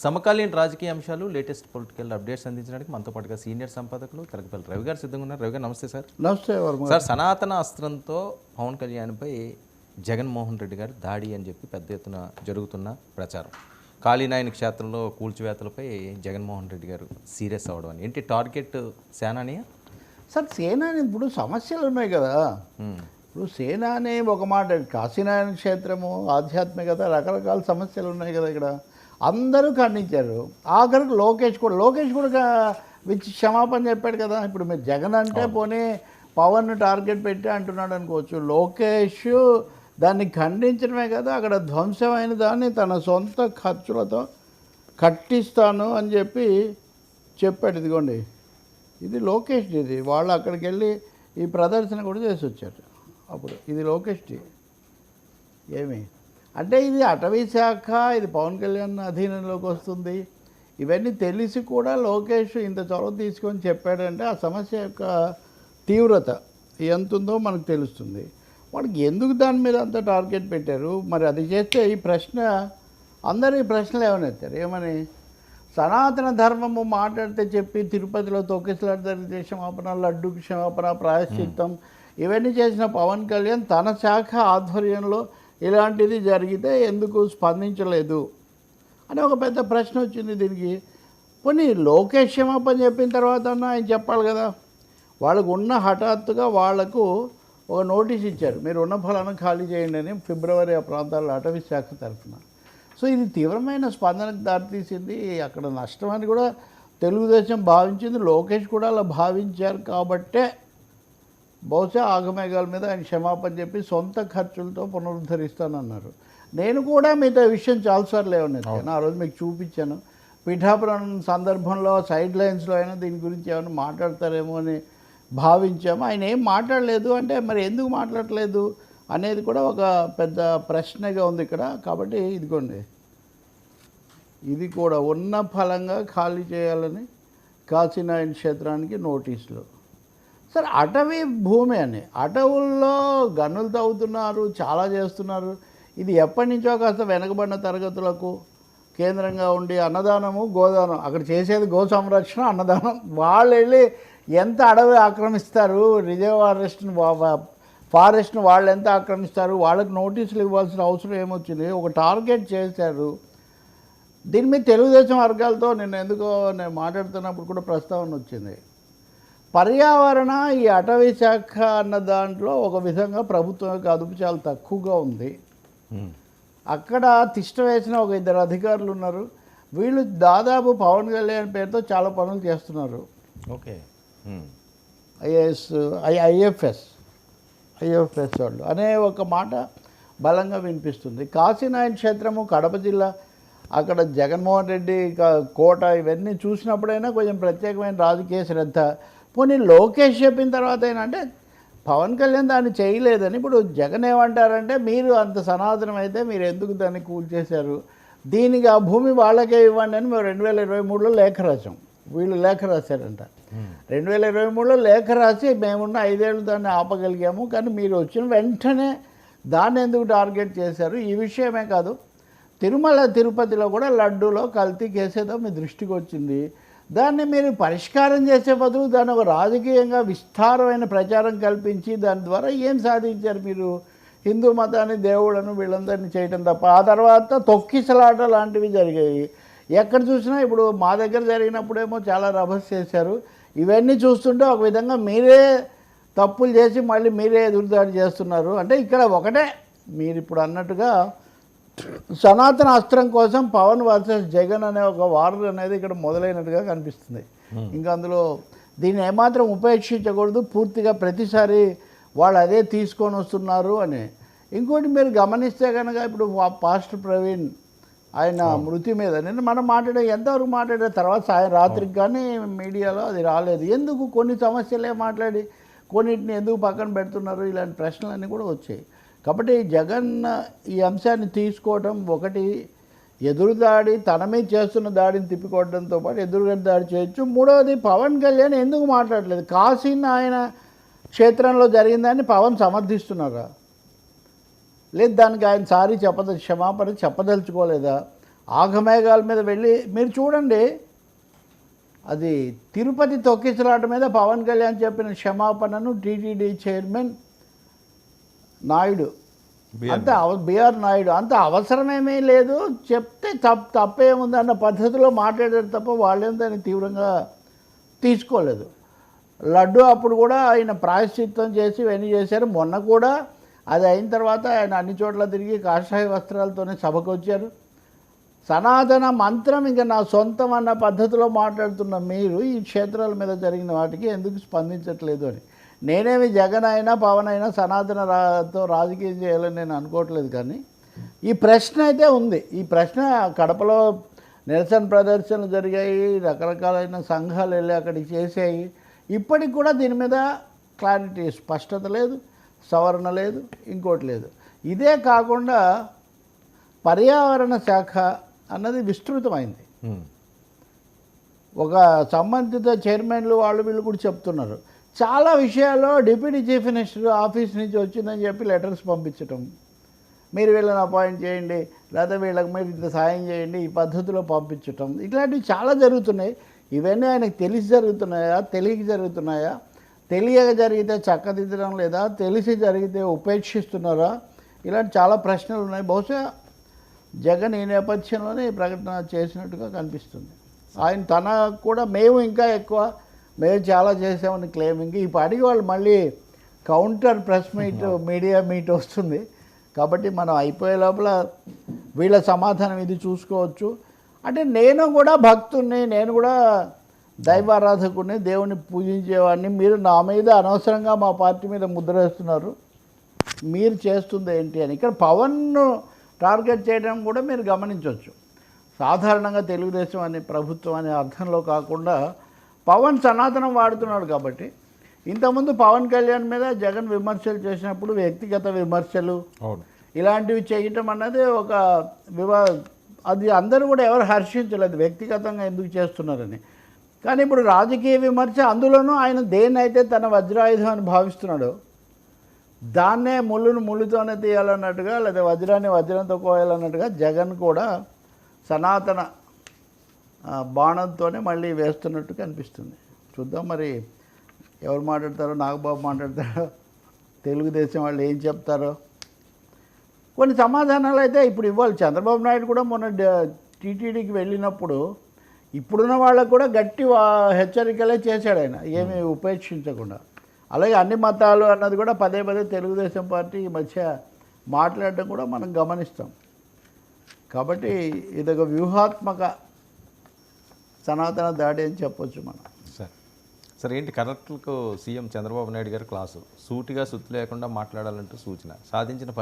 సమకాలీన రాజకీయ అంశాలు లేటెస్ట్ పొలిటికల్ అప్డేట్స్ అందించడానికి మనతో పాటుగా సీనియర్ సంపాదకులు తరగపల్లి రవి గారు సిద్ధంగా ఉన్నారు. రవి గారు నమస్తే సార్. నమస్తే సార్ సనాతన అస్త్రంతో పవన్ కళ్యాణ్పై జగన్మోహన్ రెడ్డి గారు దాడి అని చెప్పి పెద్ద ఎత్తున జరుగుతున్న ప్రచారం. కాళీనాయన క్షేత్రంలో కూల్చివేతలపై జగన్మోహన్ రెడ్డి గారు సీరియస్ అవ్వడం అని. ఏంటి టార్గెట్ సేనానియా? సార్ సేనాని ఇప్పుడు సమస్యలు ఉన్నాయి కదా. ఇప్పుడు సేన అనే ఒక మాట కాశీనారాయణ క్షేత్రము ఆధ్యాత్మికత రకరకాల సమస్యలు ఉన్నాయి కదా ఇక్కడ. అందరూ ఖండించారు. ఆఖరికి లోకేష్ కూడా లోకేష్ కూడా విచ్చి క్షమాపణ చెప్పాడు కదా ఇప్పుడు మీరు జగన్ అంటే పోనీ పవన్ టార్గెట్ పెట్టి అంటున్నాడు అనుకోవచ్చు. లోకేష్ దాన్ని ఖండించడమే కదా అక్కడ ధ్వంసమైన దాన్ని తన సొంత ఖర్చులతో కట్టిస్తాను అని చెప్పి చెప్పాడు. ఇదిగోండి ఇది లోకేష్ ఇది. వాళ్ళు అక్కడికి వెళ్ళి ఈ ప్రదర్శన కూడా చేసి వచ్చారు. అప్పుడు ఇది లోకేష్ది. ఏమి? అంటే ఇది అటవీ శాఖ ఇది పవన్ కళ్యాణ్ అధీనంలోకి వస్తుంది. ఇవన్నీ తెలిసి కూడా లోకేష్ ఇంత చొరవ తీసుకొని చెప్పాడంటే ఆ సమస్య యొక్క తీవ్రత ఎంత ఉందో మనకు తెలుస్తుంది. వాడికి ఎందుకు దాని మీద అంత టార్గెట్ పెట్టారు? మరి అది చేస్తే ఈ ప్రశ్న అందరూ ఈ ప్రశ్నలు ఏమని ఎత్తారు? ఏమని? సనాతన ధర్మము మాట్లాడితే చెప్పి తిరుపతిలో తొక్కిసలాట జరిగితే క్షమాపణ లడ్డుకి క్షమాపణ ప్రాయశ్చిత్తం. ఇవన్నీ చేసిన పవన్ కళ్యాణ్ తన శాఖ ఆధ్వర్యంలో ఇలాంటిది జరిగితే ఎందుకు స్పందించలేదు? అని ఒక పెద్ద ప్రశ్న వచ్చింది దీనికి. పోనీ లోకేష్ క్షమాపణ చెప్పిన తర్వాత అన్న ఆయన చెప్పాలి కదా. వాళ్ళకు ఉన్న హఠాత్తుగా వాళ్ళకు ఒక నోటీస్ ఇచ్చారు. మీరు ఉన్న ఫలాన్ని ఖాళీ చేయండి అని ఫిబ్రవరి ఆ ప్రాంతాల్లో అటవీ శాఖ తరఫున. సో ఇది తీవ్రమైన స్పందనకు దారితీసింది. అక్కడ నష్టం అని కూడా తెలుగుదేశం భావించింది. లోకేష్ కూడా అలా భావించారు కాబట్టే బహుశా ఆగమేఘాల మీద ఆయన క్షమాపణ చెప్పి సొంత ఖర్చులతో పునరుద్ధరిస్తానన్నారు. నేను కూడా మీతో ఈ విషయం చాలాసార్లు ఏమన్నా ఆ రోజు మీకు చూపించాను. పిఠాపురం సందర్భంలో సైడ్ లైన్స్లో అయినా దీని గురించి ఏమైనా మాట్లాడతారేమో అని భావించాము ఆయన ఏం మాట్లాడలేదు అంటే మరి ఎందుకు మాట్లాడలేదు? అనేది కూడా ఒక పెద్ద ప్రశ్నగా ఉంది ఇక్కడ. కాబట్టి ఇదిగోండి. ఇది కూడా ఉన్న ఫలంగా ఖాళీ చేయాలని కాశీనాయన క్షేత్రానికి నోటీసులు. సరే అటవీ భూమి అని. అటవుల్లో గన్నులు తవ్వుతున్నారు చాలా చేస్తున్నారు. ఇది ఎప్పటి నుంచో కాస్త వెనకబడిన తరగతులకు కేంద్రంగా ఉండి అన్నదానము గోదానం. అక్కడ చేసేది గో సంరక్షణ అన్నదానం. వాళ్ళు వెళ్ళి ఎంత అడవి ఆక్రమిస్తారు? రిజర్వ్ ఫారెస్ట్ని ఫారెస్ట్ని వాళ్ళు ఎంత ఆక్రమిస్తారు? వాళ్ళకి నోటీసులు ఇవ్వాల్సిన అవసరం ఏమొచ్చింది? ఒక టార్గెట్ చేశారు. దీని మీద తెలుగుదేశం వర్గాలతో నేను ఎందుకో నేను మాట్లాడుతున్నప్పుడు కూడా ప్రస్తావన వచ్చింది. పర్యావరణ ఈ అటవీ శాఖ అన్న దాంట్లో ఒక విధంగా ప్రభుత్వం యొక్క అదుపు చాలా తక్కువగా ఉంది. అక్కడ తిష్ట వేసిన ఒక ఇద్దరు అధికారులు ఉన్నారు. వీళ్ళు దాదాపు పవన్ కళ్యాణ్ పేరుతో చాలా పనులు చేస్తున్నారు. ఓకే. ఐఏఎస్ ఐఎఫ్ఎస్ ఐఎఫ్ఎస్ వాళ్ళు అనే ఒక మాట బలంగా వినిపిస్తుంది. కాశీనాయన క్షేత్రము కడప జిల్లా అక్కడ జగన్మోహన్ రెడ్డి కోట ఇవన్నీ చూసినప్పుడైనా కొంచెం ప్రత్యేకమైన రాజకీయ శ్రద్ధ పోనీ లోకేష్ చెప్పిన తర్వాత ఏంటంటే పవన్ కళ్యాణ్ దాన్ని చేయలేదని ఇప్పుడు జగన్ ఏమంటారంటే మీరు అంత సనాతనం అయితే మీరు ఎందుకు దాన్ని కూల్చేశారు దీనికి ఆ భూమి వాళ్ళకే ఇవ్వండి అని మేము రెండు వేల ఇరవై మూడులో లేఖ రాసాం వీళ్ళు లేఖ రాశారంట. రెండు వేల ఇరవై మూడులో లేఖ రాసి మేమున్న ఐదేళ్ళు దాన్ని ఆపగలిగాము. కానీ మీరు వచ్చిన వెంటనే దాన్ని ఎందుకు టార్గెట్ చేశారు? ఈ విషయమే కాదు. తిరుమల తిరుపతిలో కూడా లడ్డూలో కల్తీ కేసేదో మీ దృష్టికి వచ్చింది. దాన్ని మీరు పరిష్కారం చేసే బదులు దాన్ని ఒక రాజకీయంగా విస్తారమైన ప్రచారం కల్పించి దాని ద్వారా ఏం సాధించారు మీరు? హిందూ మతాన్ని దేవుళ్ళను వీళ్ళందరినీ చేయటం తప్ప. ఆ తర్వాత తొక్కిసలాట లాంటివి జరిగాయి. ఎక్కడ చూసినా ఇప్పుడు మా దగ్గర జరిగినప్పుడేమో చాలా రభస్ చేశారు. ఇవన్నీ చూస్తుంటే ఒక విధంగా మీరే తప్పులు చేసి మళ్ళీ మీరే ఎదురుదాడి చేస్తున్నారు. అంటే ఇక్కడ ఒకటే మీరు ఇప్పుడు అన్నట్టుగా సనాతన అస్త్రం కోసం పవన్ వర్సెస్ జగన్ అనే ఒక వార్ అనేది ఇక్కడ మొదలైనట్టుగా కనిపిస్తుంది. ఇంకా అందులో దీన్ని ఏమాత్రం ఉపేక్షించకూడదు పూర్తిగా ప్రతిసారి వాళ్ళు అదే తీసుకొని వస్తున్నారు అని. ఇంకోటి మీరు గమనిస్తే కనుక ఇప్పుడు పాస్టర్ ప్రవీణ్ ఆయన మృతి మీద నేను మనం మాట్లాడే ఎంతవరకు మాట్లాడే తర్వాత సాయం రాత్రికి కానీ మీడియాలో అది రాలేదు. ఎందుకు? కొన్ని సమస్యలే మాట్లాడి కొన్నిటిని ఎందుకు పక్కన పెడుతున్నారు? ఇలాంటి ప్రశ్నలన్నీ కూడా వచ్చాయి. కాబట్టి జగన్ ఈ అంశాన్ని తీసుకోవటం ఒకటి ఎదురుదాడి తనమే చేస్తున్న దాడిని తిప్పికొట్టడంతో పాటు ఎదురుగా దాడి చేయొచ్చు. మూడవది పవన్ కళ్యాణ్ ఎందుకు మాట్లాడలేదు? కాశీని ఆయన క్షేత్రంలో జరిగిందని పవన్ సమర్థిస్తున్నారా? లేదు దానికి ఆయన సారీ చెప్పద క్షమాపణ చెప్పదలుచుకోలేదా? ఆగమేఘాల మీద వెళ్ళి మీరు చూడండి. అది తిరుపతి తొక్కిసలాట మీద పవన్ కళ్యాణ్ చెప్పిన క్షమాపణను టీటీడీ చైర్మన్ నాయుడు. అంత అవ బిఆర్ నాయుడు. అంత అవసరమేమీ లేదు. చెప్తే తప్పు తప్పేముంది అన్న పద్ధతిలో మాట్లాడారు తప్ప వాళ్ళేం దాన్ని తీవ్రంగా తీసుకోలేదు. లడ్డు అప్పుడు కూడా ఆయన ప్రాయశ్చిత్తం చేసి ఇవన్నీ చేశారు. మొన్న కూడా అది అయిన తర్వాత ఆయన అన్ని చోట్ల తిరిగి కాషాయ వస్త్రాలతోనే సభకు వచ్చారు. సనాతన మంత్రం ఇంకా నా సొంతం అన్న పద్ధతిలో మాట్లాడుతున్న మీరు ఈ క్షేత్రాల మీద జరిగిన వాటికి ఎందుకు స్పందించట్లేదు అని. నేనేమి జగన్ అయినా పవన్ అయినా సనాతన రాతో రాజకీయం చేయాలని నేను అనుకోవట్లేదు కానీ ఈ ప్రశ్న అయితే ఉంది. ఈ ప్రశ్న కడపలో నిరసన ప్రదర్శనలు జరిగాయి రకరకాలైన సంఘాలు వెళ్ళి అక్కడికి చేసాయి ఇప్పటికి కూడా దీని మీద క్లారిటీ స్పష్టత లేదు సవరణ లేదు ఇంకోటి లేదు. ఇదే కాకుండా పర్యావరణ శాఖ అన్నది విస్తృతమైంది. ఒక సంబంధిత చైర్మన్లు వాళ్ళు వీళ్ళు కూడా చెప్తున్నారు. చాలా విషయాల్లో డిప్యూటీ చీఫ్ మినిస్టర్ ఆఫీస్ నుంచి వచ్చిందని చెప్పి లెటర్స్ పంపించటం. మీరు వీళ్ళని అపాయింట్ చేయండి లేదా వీళ్ళకి మీరు ఇంత సాయం చేయండి ఈ పద్ధతిలో పంపించటం. ఇట్లాంటివి చాలా జరుగుతున్నాయి. ఇవన్నీ ఆయనకు తెలిసి జరుగుతున్నాయా తెలియక జరుగుతున్నాయా? తెలియక జరిగితే చక్కదిద్దడం లేదా తెలిసి జరిగితే ఉపేక్షిస్తున్నారా? ఇలాంటి చాలా ప్రశ్నలు ఉన్నాయి. బహుశా జగన్ ఈ నేపథ్యంలోనే ఈ ప్రకటన చేసినట్టుగా కనిపిస్తుంది. ఆయన తన కూడా మేము ఇంకా ఎక్కువ మేము చాలా చేసామని క్లెయిమింగ్ ఈ పాటికి వాళ్ళు మళ్ళీ counter press meet media meet వస్తుంది. కాబట్టి మనం అయిపోయే లోపల వీళ్ళ సమాధానం ఇది చూసుకోవచ్చు. అంటే నేను కూడా భక్తుణ్ణి నేను కూడా దైవారాధకుడిని దేవుని పూజించేవాడిని. మీరు నా మీద అనవసరంగా మా పార్టీ మీద ముద్ర వేస్తున్నారు. మీరు చేస్తుంది ఏంటి అని. ఇక్కడ పవన్ను టార్గెట్ చేయడం కూడా మీరు గమనించవచ్చు. సాధారణంగా తెలుగుదేశం అనే ప్రభుత్వం అనే అర్థంలో కాకుండా పవన్ సనాతనం వాడుతున్నాడు కాబట్టి ఇంతకుముందు పవన్ కళ్యాణ్ మీద జగన్ విమర్శలు చేసినప్పుడు వ్యక్తిగత విమర్శలు ఇలాంటివి చేయటం అన్నది ఒక వివా అది అందరూ కూడా ఎవరు హర్షించలేదు వ్యక్తిగతంగా ఎందుకు చేస్తున్నారని. కానీ ఇప్పుడు రాజకీయ విమర్శ అందులోనూ ఆయన దేన్నైతే తన వజ్రాయుధం అని భావిస్తున్నాడో దాన్నే ముళ్ళును ముళ్ళుతోనే తీయాలన్నట్టుగా లేదా వజ్రాన్ని వజ్రంతో కోయాలన్నట్టుగా జగన్ కూడా సనాతన బాణంతోనే మళ్ళీ వేస్తున్నట్టు కనిపిస్తుంది. చూద్దాం మరి ఎవరు మాట్లాడతారో నాగబాబు మాట్లాడతారో తెలుగుదేశం వాళ్ళు ఏం చెప్తారో. కొన్ని సమాధానాలు అయితే ఇప్పుడు ఇవ్వాలి. చంద్రబాబు నాయుడు కూడా మొన్న టీటీడీకి వెళ్ళినప్పుడు ఇప్పుడున్న వాళ్ళకు కూడా గట్టి హెచ్చరికలే చేశాడు ఆయన. ఏమీ ఉపేక్షించకుండా. అలాగే అన్ని మతాలు అన్నది కూడా పదే పదే తెలుగుదేశం పార్టీ ఈ మధ్య మాట్లాడడం కూడా మనం గమనిస్తాం. కాబట్టి ఇదొక వ్యూహాత్మక సనాతన దాడి అని చెప్పొచ్చు మనం. సార్ సార్ ఏంటి కరెక్ట్కు సీఎం చంద్రబాబు నాయుడు గారు క్లాసు? సూటిగా సుత్తి లేకుండా మాట్లాడాలంటూ సూచన. సాధించిన ఫలితం